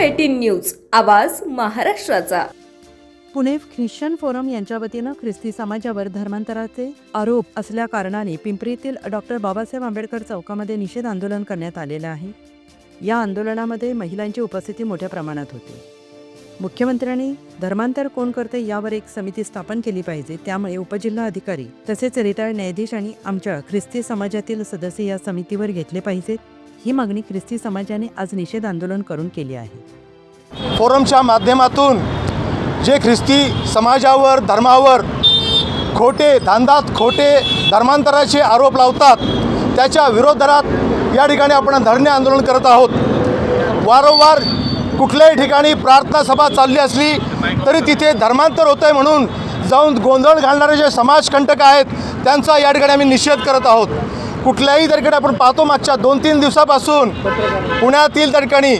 Eighteen news आवाज महाराष्ट्राचा. Pune Christian forum यांच्या वतीनं ख्रिस्ती समाजावर धर्मांतराचे आरोप असल्या कारणाने पिंपरीतील डॉक्टर बाबासाहेब आंबेडकर चौकामध्ये निषेध आंदोलन करण्यात आलेलं आहे. या आंदोलनामध्ये महिलांची उपस्थिती मोठ्या प्रमाणात होती. मुख्यमंत्र्यांनी धर्मांतर कोण करते यावर एक समिती स्थापन केली पाहिजे त्यामुळे उपजिल्हा अधिकारी तसेच रिटायर्ड न्यायाधीश आणि आमच्या ख्रिस्ती समाजातील सदस्य या समितीवर घेतले पाहिजेत. ही मागणी ख्रिस्ती समाजाने आज निषेध आंदोलन करून केली आहे. फोरमच्या माध्यमातून जे ख्रिस्ती समाजावर धर्मावर खोटे धांदात खोटे धर्मांतराचे आरोप लावतात त्याच्या विरोधात या ठिकाणी आपण धरणे आंदोलन करत आहोत. वारंवार कुठल्याही ठिकाणी प्रार्थना सभा चालली असली तरी तिथे धर्मांतर होतं आहे म्हणून जाऊन गोंधळ घालणारे जे समाजकंटक आहेत त्यांचा या ठिकाणी आम्ही निषेध करत आहोत. कुठल्याही ठिकाणी आपण पाहतो मागच्या दोन तीन दिवसापासून. पुण्यातील त्या ठिकाणी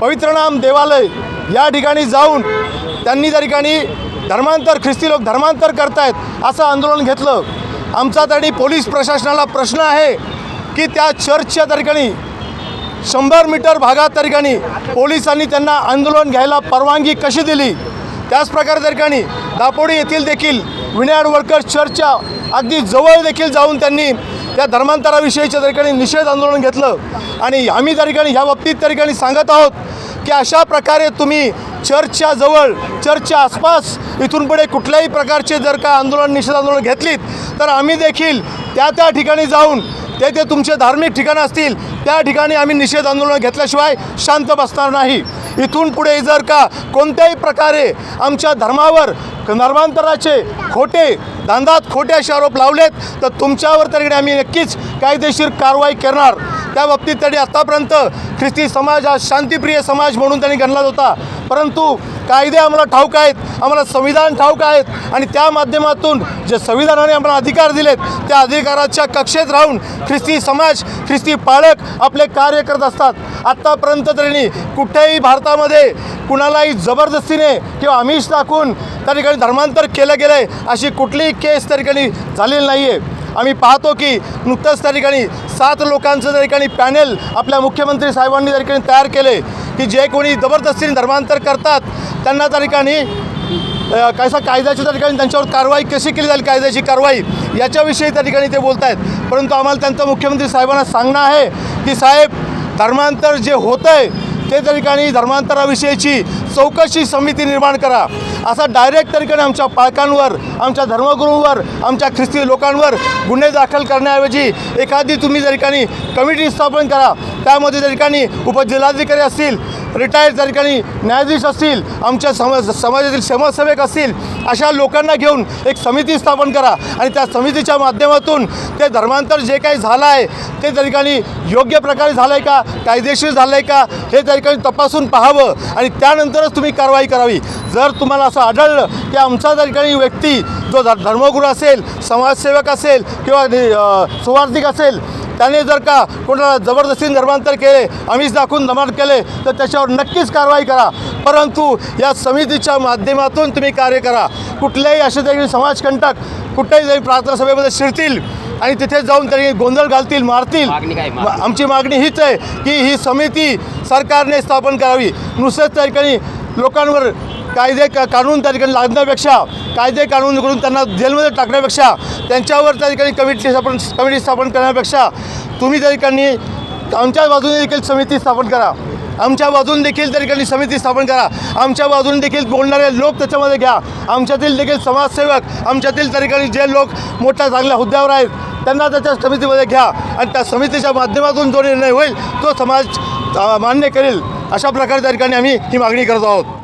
पवित्रनाम देवालय या ठिकाणी जाऊन त्यांनी त्या ठिकाणी धर्मांतर ख्रिस्ती लोक धर्मांतर करतायत असं आंदोलन घेतलं. आमचा त्या पोलीस प्रशासनाला प्रश्न आहे की त्या चर्चच्या त्या ठिकाणी शंभर मीटर भागात त्या ठिकाणी पोलिसांनी त्यांना आंदोलन घ्यायला परवानगी कशी दिली? त्याचप्रकारे त्या ठिकाणी दापोडी येथील देखील विनायड वर्कर्स चर्चच्या अगदी जवळ देखील जाऊन त्यांनी त्या धर्मांतराविषयीच्या त्या ठिकाणी निषेध आंदोलन घेतलं. आणि आम्ही त्या ठिकाणी ह्या बाबतीत त्या ठिकाणी सांगत आहोत की अशा प्रकारे तुम्ही चर्चच्या जवळ चर्चच्या आसपास इथून पुढे कुठल्याही प्रकारचे जर का आंदोलन निषेध आंदोलन घेतलीत तर आम्ही देखील त्या त्या ठिकाणी जाऊन ते ते तुमचे धार्मिक ठिकाणं असतील त्या ठिकाणी आम्ही निषेध आंदोलन घेतल्याशिवाय शांत बसणार नाही. इथून पुढे जर का कोणत्याही प्रकारे आमच्या धर्मावर धर्मांतराचे खोटे दांदात खोटे असे आरोप लावलेत तर तुमच्यावर तरी आम्ही नक्कीच कायदेशीर कारवाई करणार. त्या बाबतीत त्यांनी आत्तापर्यंत ख्रिस्ती समाज हा शांतीप्रिय समाज म्हणून त्यांनी गणला होता. परंतु कायदे आम्हाला ठाऊक आहेत आम्हाला संविधान ठाऊक आहेत आणि त्या माध्यमातून जे संविधानाने आम्हाला अधिकार दिलेत त्या अधिकाराच्या कक्षेत राहून ख्रिस्ती समाज ख्रिस्ती पालक आपले कार्य करत असतात. आत्तापर्यंत त्यांनी कुठेही भारतामध्ये कुणालाही जबरदस्तीने किंवा आमिष दाखवून त्या ठिकाणी धर्मांतर केलं गेलं आहे अशी कुठलीही केस त्या ठिकाणी झालेली नाही आहे आम्ही पाहतो की नुकतंच त्या ठिकाणी सात लोकांचं त्या ठिकाणी पॅनेल आपल्या मुख्यमंत्री साहेबांनी त्या ठिकाणी तयार केले की जे कोणी जबरदस्तीने धर्मांतर करतात त्यांना त्या ठिकाणी कसा कायद्याची त्या ठिकाणी त्यांच्यावर कारवाई कशी केली जाईल कायद्याची कारवाई याच्याविषयी त्या ठिकाणी ते बोलत आहेत परंतु आम्हाला त्यांचं मुख्यमंत्री साहेबांना सांगणं आहे की साहेब धर्मांतर जे होतं आहे ते त्या ठिकाणी धर्मांतराविषयीची चौकशी समिती निर्माण करा. असा डायरेक्ट तरीकडे आमच्या पालकांवर आमच्या धर्मगुरूंवर आमच्या ख्रिस्ती लोकांवर गुन्हे दाखल करण्याऐवजी एखादी तुम्ही त्या ठिकाणी कमिटी स्थापन करा त्यामध्ये त्या ठिकाणी उपजिल्हाधिकारी असतील रिटायर्ड त्या ठिकाणी न्यायाधीश असतील आमच्या समाज समाजातील समाजसेवक असतील अशा लोकांना घेऊन एक समिती स्थापन करा. आणि त्या समितीच्या माध्यमातून ते धर्मांतर जे काही झालं आहे ते त्या ठिकाणी योग्य प्रकारे झालं आहे का? कायदेशीर झालं आहे का? हे त्या ठिकाणी तपासून पाहावं. आणि त्यानंतरच तुम्ही कारवाई करावी. जर तुम्हाला असं आढळलं की आमचा त्या ठिकाणी व्यक्ती जो ध धर्मगुरू असेल समाजसेवक असेल किंवा सुवार्थिक असेल त्याने जर का कोणाला जबरदस्तीने धर्मांतर केले आम्हीच दाखवून धर्मांतर केले तर त्याच्यावर नक्कीच कारवाई करा. परंतु या समितीच्या माध्यमातून तुम्ही कार्य करा. कुठल्याही असे तरी समाजकंटक कुठल्याही जरी प्रार्थना सभेमध्ये शिरतील आणि तिथे जाऊन तरी गोंधळ घालतील मारतील आमची मागणी हीच आहे की ही समिती सरकारने स्थापन करावी. नुसतेच त्या ठिकाणी लोकांवर कायदे का कानून त्या ठिकाणी लादण्यापेक्षा कायदे कानून करून त्यांना जेलमध्ये टाकण्यापेक्षा त्यांच्यावर त्या ठिकाणी कमिटी स्थापन कमिटी स्थापन करण्यापेक्षा तुम्ही त्या ठिकाणी आमच्या बाजूने देखील समिती स्थापन करा. आमच्या बाजून देखील त्या ठिकाणी समिती स्थापन करा. आमच्या बाजून देखील बोलणारे लोक त्याच्यामध्ये घ्या. आमच्यातील देखील समाजसेवक आमच्यातील त्या ठिकाणी जे लोक मोठ्या चांगल्या हुद्द्यावर आहेत त्यांना त्याच्या समितीमध्ये घ्या. आणि त्या समितीच्या माध्यमातून जो निर्णय होईल तो समाज मान्य करेल. अशा प्रकारे त्या ठिकाणी आम्ही ही मागणी करत आहोत.